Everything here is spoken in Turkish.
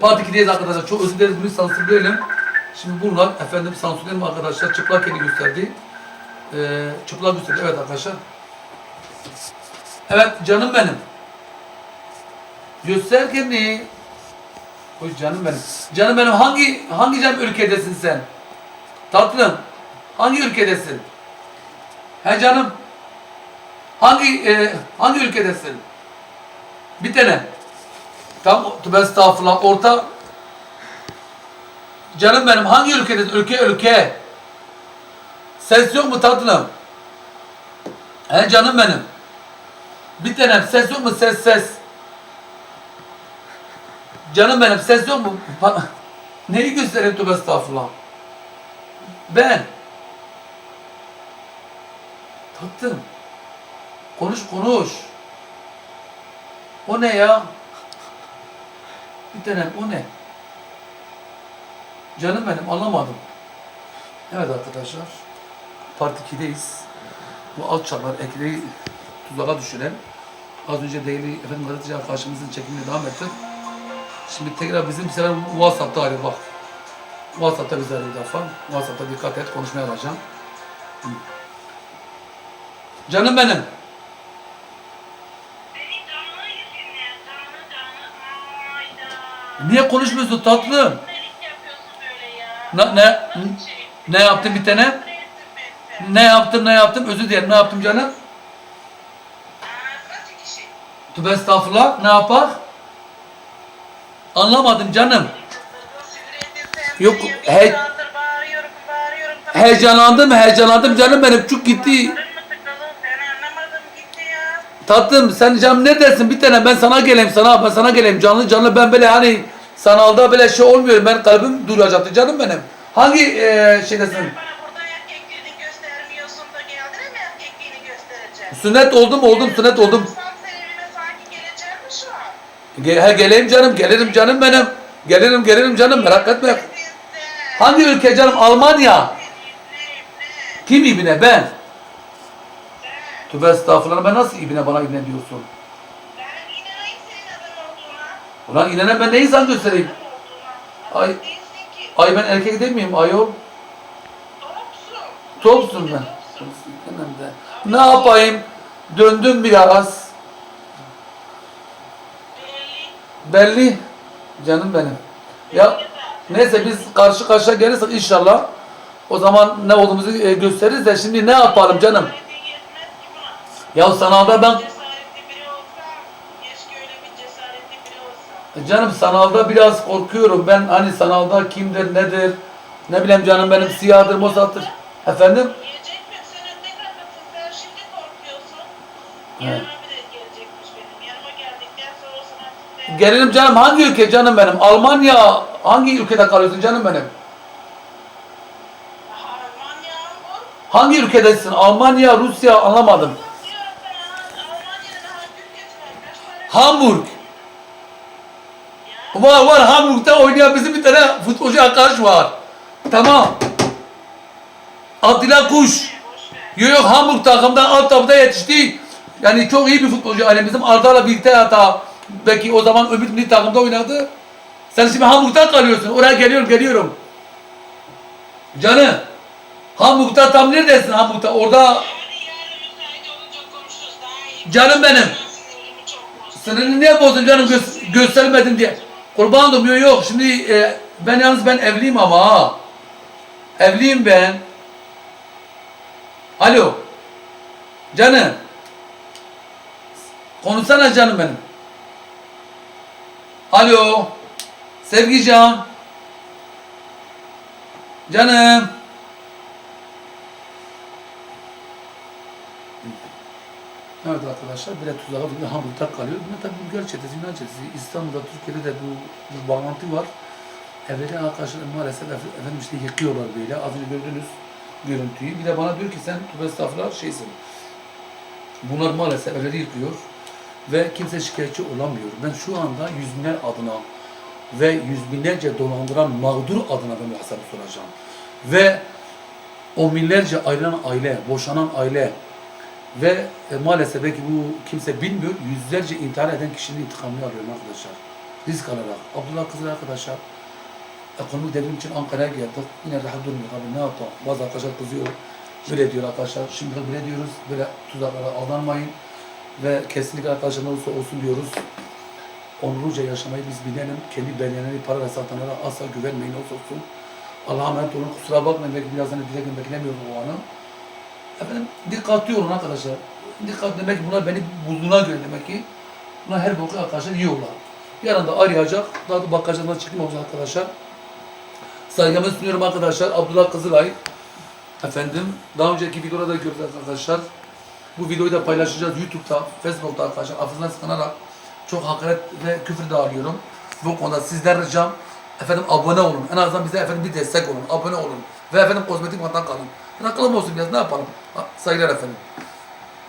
Part 2'deyiz arkadaşlar. Çok özür dileriz bunu sansürleyelim. Şimdi bunlar efendim sansürleyelim arkadaşlar. Çıplak eli gösterdi. Ee, çıplak gösterdi. Evet arkadaşlar. Evet canım benim. Göster kendini. Hoş canım benim. Canım benim hangi hangi cam ülkedesin sen? Tatlım. Hangi ülkedesin? He canım. Hangi e, hangi ülkedesin? Bir tane. Tam tövbe estağfurullah. Orta Canım benim hangi ülkedesin? Ülke ülke. Ses yok mu tatlım? He canım benim. Bir tanem ses yok mu ses ses? Canım benim ses yok mu? Neyi göstereyim tövbe estağfurullah? Ben. Tatlım. Konuş konuş. O ne ya? Bir tanem o ne? Canım benim anlamadım. Evet arkadaşlar. Part 2'deyiz. Bu alçaklar ekleyi tuzağa düşüren. Az önce değerli efendim gazeteci arkadaşımızın çekimine devam ettim. Şimdi tekrar bizim bir sefer WhatsApp'ta arıyor bak. WhatsApp'ta bize arıyor defa. WhatsApp'ta dikkat et konuşmaya alacağım. Canım benim. Niye konuşmuyorsun tatlım? Ne, ne, ne yaptın bir tane? Ne yaptım ne yaptım özür dilerim ne yaptım canım? Tövbe estağfurullah ne yapar? Anlamadım canım. Yok, he-. Heyecanlandım heyecanlandım canım benim çok gitti. Tatlım sen canım ne dersin bir tane ben sana geleyim sana ben sana geleyim canlı canlı ben böyle hani sanalda böyle şey olmuyorum ben kalbim duracaktı canım benim. Hangi eee şeydesin? Sünnet oldum oldum sünnet oldum. Ge- he, geleyim canım gelirim canım benim. Gelirim gelirim canım merak etme. Hangi ülke canım Almanya? Kim ibine ben? Sen. Tövbe estağfurullah ben nasıl ibine bana ibne diyorsun? Ben inanayım senin adam olduğuna. Ulan inene ben ne insan göstereyim? Ay. Ay ben erkek değil miyim ayol? Topsun. Topsun ben. Topsun. Ne yapayım? Döndüm biraz. Belli. Belli. Canım benim. Ya neyse biz karşı karşıya gelirsek inşallah o zaman ne olduğumuzu e, gösteririz de şimdi ne yapalım canım? Ya sanalda ben olsam. canım sanalda biraz korkuyorum. Ben hani sanalda kimdir nedir? Ne bileyim canım benim siyahdır mozattır. Efendim? Evet. Gelirim canım hangi ülke canım benim? Almanya hangi ülkede kalıyorsun canım benim? Hangi ülkedesin? Almanya, Rusya anlamadım. Hamburg. Var var Hamburg'da oynayan bizim bir tane futbolcu arkadaş var. Tamam. Abdullah Kuş. Yok yok Hamburg takımda alt tabda yetişti. Yani çok iyi bir futbolcu. Yani bizim Arda'la birlikte hatta belki o zaman Ümit Milli takımda oynadı. Sen şimdi Hamburg'da kalıyorsun. Oraya geliyorum geliyorum. Canım. Hamburg'da tam neredesin Hamburg'da? Orada. Canım benim. Sınırını niye bozdun canım Gö- göstermedin diye. Kurban oldum yok yok. Şimdi e, ben yalnız ben evliyim ama. Evliyim ben. Alo. Canım. Konuşsana canım benim. Alo. Sevgican. Canım. Evet arkadaşlar böyle tuzağa bir Hamburg'da kalıyor. Bunlar tabii Bulgar çetesi, Yunan çetesi. İstanbul'da, Türkiye'de de bu, bu bağlantı var. Evveli arkadaşlar maalesef efe- efendim işte yıkıyorlar böyle. Az önce gördünüz görüntüyü. Bir de bana diyor ki sen tövbe estağfurullah şeysin. Bunlar maalesef evleri yıkıyor. Ve kimse şikayetçi olamıyor. Ben şu anda yüz binler adına ve yüz binlerce dolandıran mağdur adına ben bu hesabı soracağım. Ve on binlerce ayrılan aile, boşanan aile ve e, maalesef belki bu kimse bilmiyor, yüzlerce intihar eden kişinin intikamını alıyorum arkadaşlar. risk alarak. Abdullah Kızıl arkadaşlar ekonomik devrim için Ankara'ya geldik. Yine rahat durmuyor abi ne yapalım. Bazı arkadaşlar kızıyor. Böyle diyor arkadaşlar. Şimdi böyle diyoruz. Böyle tuzaklara aldanmayın. Ve kesinlikle arkadaşlar olursa olsun diyoruz. Onurluca yaşamayı biz bilelim. Kendi bedenleri para ve satanlara asla güvenmeyin olsun. Allah'a emanet olun. Kusura bakmayın. Belki birazdan dilekten beklemiyorum o anı. Efendim dikkatli olun arkadaşlar. Dikkat demek bunlar beni bulduğuna göre demek ki bunlar her boku arkadaşlar yiyorlar. Yarın da arayacak. Daha da bakacağına çıkım olacak arkadaşlar. Saygımı sunuyorum arkadaşlar. Abdullah Kızılay. Efendim daha önceki videoda da gördük arkadaşlar. Bu videoyu da paylaşacağız YouTube'da, Facebook'ta arkadaşlar. Affınıza sığınarak çok hakaret ve küfür de alıyorum. Bu konuda sizden ricam efendim abone olun. En azından bize efendim bir destek olun. Abone olun. Ve efendim kozmetik vatan kalın. Akıllım olsun biraz ne yapalım. Ha, Saygılar efendim.